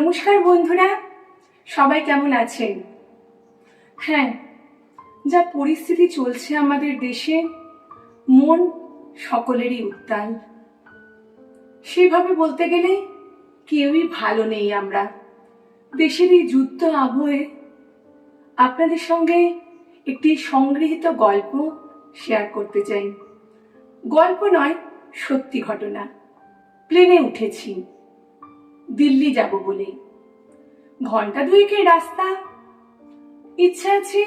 নমস্কার বন্ধুরা, সবাই কেমন আছেন? হ্যাঁ যা পরিস্থিতি চলছে আমাদের দেশে, মন সকলেরই উত্তাল। সেভাবে বলতে গেলে কেউই ভালো নেই আমরা। দেশের এই যুদ্ধ আবহে আপনাদের সঙ্গে একটি সংগৃহীত গল্প শেয়ার করতে চাই। গল্প নয়, সত্যি ঘটনা। প্লেনে উঠেছি। দিল্লি যাব বলে। ঘণ্টা দুয়েকের রাস্তা। ইচ্ছা আছে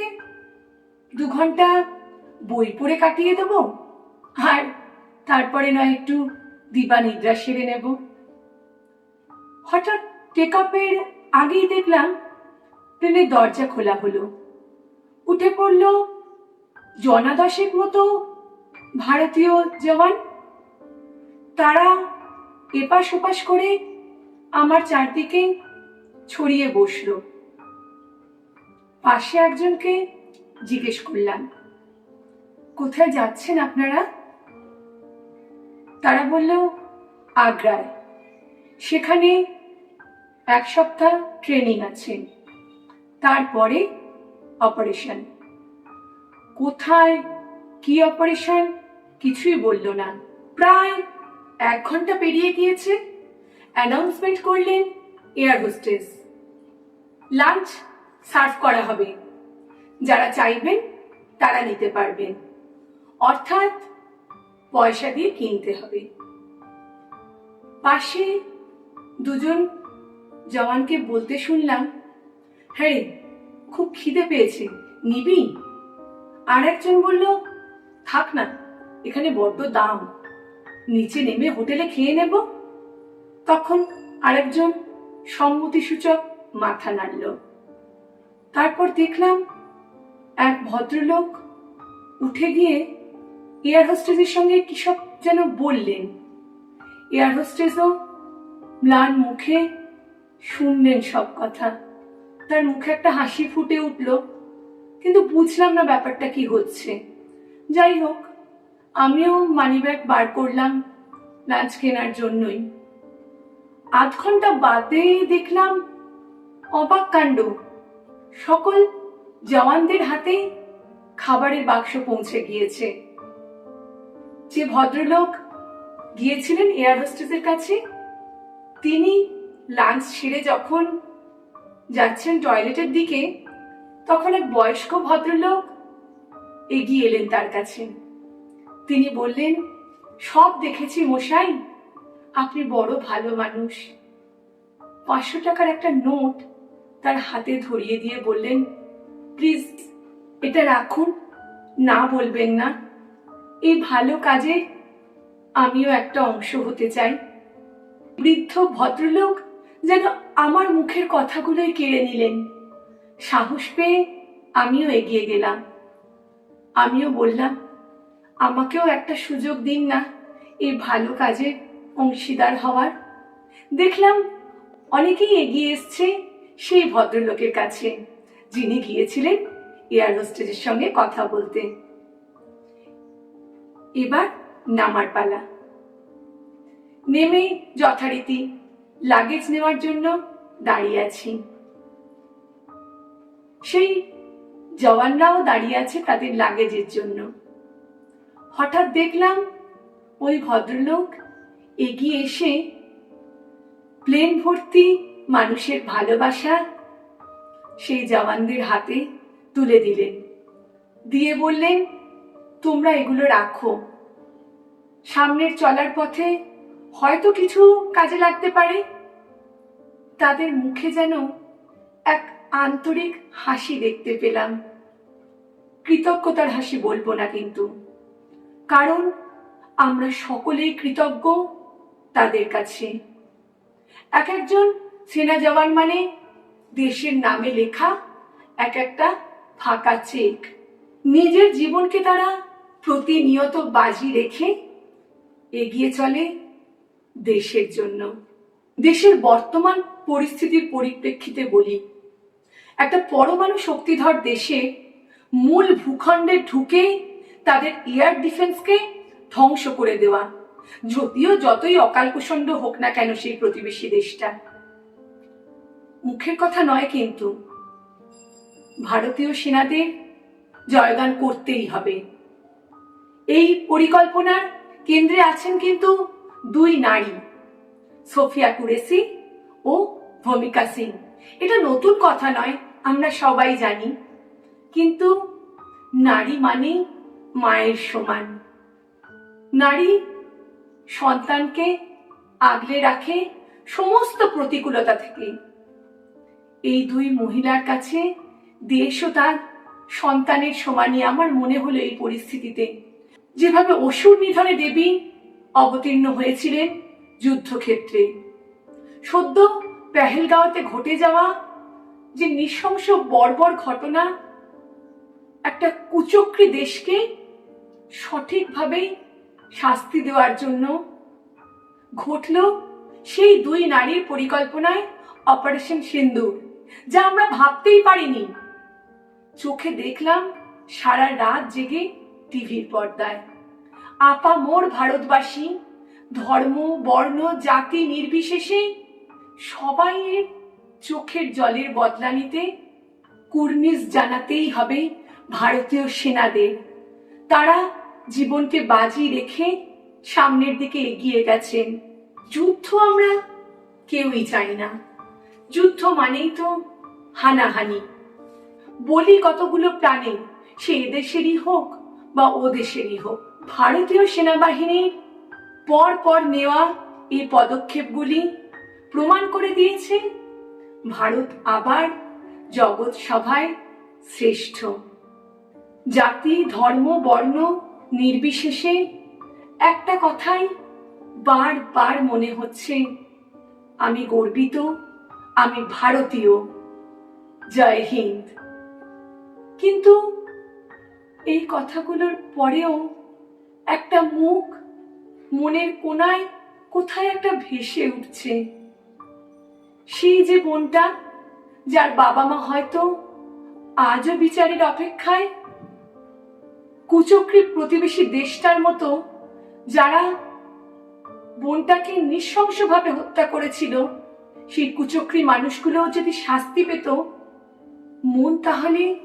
দু ঘণ্টা বই পড়ে কাটিয়ে দেবো, আর তারপরে নয় একটু দিবা নিদ্রা সেরে নেব। হঠাৎ টেক আপের আগেই দেখলাম প্লেনের দরজা খোলা হলো। উঠে পড়ল জনা দশেক মতো ভারতীয় জওয়ান। তারা এপাশ ওপাশ করে আমার চারদিকে ছড়িয়ে বসল। পাশে একজনকে জিজ্ঞেস করলাম, কোথায় যাচ্ছেন আপনারা? তারা বলল, আগ্রায়। সেখানে এক সপ্তাহ ট্রেনিং আছে। তারপরে অপারেশন। কোথায়? কি অপারেশন? কিছুই বলল না। প্রায় এক ঘণ্টা পেরিয়ে গিয়েছে। অ্যানাউন্সমেন্ট করলেন এয়ার হোস্টেস লাঞ্চ সার্ভ করা হবে। যারা চাইবেন, তারা নিতে পারবেন। অর্থাৎ পয়সা দিয়ে কিনতে হবে। পাশে দুজন জওয়ানকে বলতে শুনলাম হ্যাঁ খুব খিদে পেয়েছে, নিবি? আর একজন বলল, থাক না, এখানে বড্ড দাম। নিচে নেমে হোটেলে খেয়ে নেব। তখন আরেকজন সম্মতিসূচক মাথা নাড়ল। তারপর দেখলাম এক ভদ্রলোক উঠে গিয়ে এয়ার হোস্টেসের সঙ্গে কি সব যেন বললেন। এয়ার হোস্টেসও ম্লান মুখে শুনলেন সব কথা। তার মুখে একটা হাসি ফুটে উঠল, কিন্তু বুঝলাম না ব্যাপারটা কি হচ্ছে। যাই হোক, আমিও মানিব্যাগ বার করলাম লাঞ্চ কেনার জন্যই। আধ ঘণ্টা বাদে দেখলাম অবাক কাণ্ড। সকল জওয়ানদের হাতে খাবারের বাক্স পৌঁছে গিয়েছে। যে ভদ্রলোক গিয়েছিলেন এয়ার হোস্টেসের কাছে, তিনি লাঞ্চ ছেড়ে যখন যাচ্ছেন টয়লেটের দিকে, তখন এক বয়স্ক ভদ্রলোক এগিয়ে এলেন তার কাছে। তিনি বললেন, সব দেখেছি মশাই আপনি বড় ভালো মানুষ। পাঁচশো টাকার একটা নোট তার হাতে ধরিয়ে দিয়ে বললেন, প্লিজ, এটা রাখুন, না বলবেন না। এই ভালো কাজে আমিও একটা অংশ হতে চাই। বৃদ্ধ ভদ্রলোক যেন আমার মুখের কথাগুলোই কেড়ে নিলেন। সাহস পেয়ে আমিও এগিয়ে গেলাম। আমিও বললাম, আমাকেও একটা সুযোগ দিন না, এই ভালো কাজে অংশীদার হওয়ার। দেখলাম অনেকেই এগিয়ে এসছে সেই ভদ্রলোকের কাছে, যিনি গিয়েছিলেন এয়ার হোস্টেজের সঙ্গে কথা বলতে। এবার নামার পালা। নেমে যথারীতি লাগেজ নেওয়ার জন্য দাঁড়িয়ে আছি। সেই জওয়ানরাও দাঁড়িয়ে আছে তাদের লাগেজের জন্য। হঠাৎ দেখলাম ওই ভদ্রলোক এগিয়ে এসে প্লেন ভর্তি মানুষের ভালোবাসা সেই জওয়ানদের হাতে তুলে দিলেন। দিয়ে বললেন, তোমরা এগুলো রাখো। সামনের চলার পথে হয়তো কিছু কাজে লাগতে পারে। তাদের মুখে যেন এক আন্তরিক হাসি দেখতে পেলাম। কৃতজ্ঞতার হাসি বলব না কিন্তু। কারণ আমরা সকলেই কৃতজ্ঞ তাদের কাছে। এক একজন সেনা জওয়ান মানে দেশের নামে লেখা, এক একটা ফাঁকা চেক। নিজের জীবনকে তারা প্রতিনিয়ত বাজি রেখে এগিয়ে চলে দেশের জন্য। দেশের বর্তমান পরিস্থিতির পরিপ্রেক্ষিতে বলি, একটা পরমাণু শক্তিধর দেশে মূল ভূখণ্ডে ঢুকে তাদের এয়ার ডিফেন্সকে ধ্বংস করে দেওয়া। যদিও যতই অকাল কুষণ্ড হোক না কেন সেই প্রতিবেশী দেশটা। মুখের কথা নয় কিন্তু, ভারতীয় সেনাদের জয়গান করতেই হবে। এই পরিকল্পনার কেন্দ্রে আছেন কিন্তু দুই নারী, সোফিয়া কুরেসি ও ভূমিকা সিং। এটা নতুন কথা নয়, আমরা সবাই জানি। কিন্তু নারী মানে মায়ের সমান। নারী সন্তানকে আগলে রাখে সমস্ত প্রতিকূলতা থেকে। এই দুই মহিলার কাছে দেশও তার সন্তানের সমানই আমার মনে হলো এই পরিস্থিতিতে। যেভাবে অসুর নিধনে দেবী অবতীর্ণ হয়েছিলেন যুদ্ধক্ষেত্রে, সদ্য পেহেলগাঁওতে ঘটে যাওয়া যে নৃশংস বর্বর ঘটনা, একটা কুচক্রী দেশকে সঠিকভাবে শাস্তি দেওয়ার জন্য। ঘটল সেই দুই নারীর পরিকল্পনায় অপারেশন সিন্দুর, যা আমরা ভাবতেই পারিনি। চোখে দেখলাম সারা রাত জেগে টিভির পর্দায়। আপা মোর ভারতবাসী, ধর্ম, বর্ণ, জাতি নির্বিশেষে সবাই চোখের জলের বদলা নিতে কুর্নিশ জানাতেই হবে ভারতীয় সেনাদের। তারা জীবনকে বাজি রেখে সামনের দিকে এগিয়ে গেছেন। যুদ্ধ আমরা কেউই চাই না। যুদ্ধ মানেই তো হানাহানি। বলি কতগুলো প্রাণে সে এদেশেরই হোক বা ও দেশেরই হোক, ভারতীয় সেনাবাহিনীর পর পর নেওয়া এই পদক্ষেপগুলি প্রমাণ করে দিয়েছে ভারত আবার জগৎ সভায় শ্রেষ্ঠ। জাতি, ধর্ম, বর্ণ নির্বিশেষে একটা কথাই বারবার মনে হচ্ছে। আমি গর্বিত, আমি ভারতীয়। জয় হিন্দ। কিন্তু এই কথাগুলোর পরেও একটা মুখ মনের কোনায় কোথায় একটা ভেসে উঠছে। সেই যে বোনটা যার বাবা মা হয়তো আজও বিচারের অপেক্ষায় কুচক্রী প্রতিবেশী দেশটার মতো যারা বোনটাকে নৃশংসভাবে হত্যা করেছিল, সেই কুচক্রী মানুষগুলো যদি শাস্তি পেত, মন তাহলে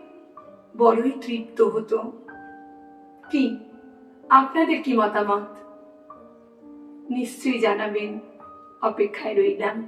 বড়ই তৃপ্ত হতো। কি? আপনাদের কি মতামত? নিশ্চয়ই জানাবেন। অপেক্ষায় রইলাম।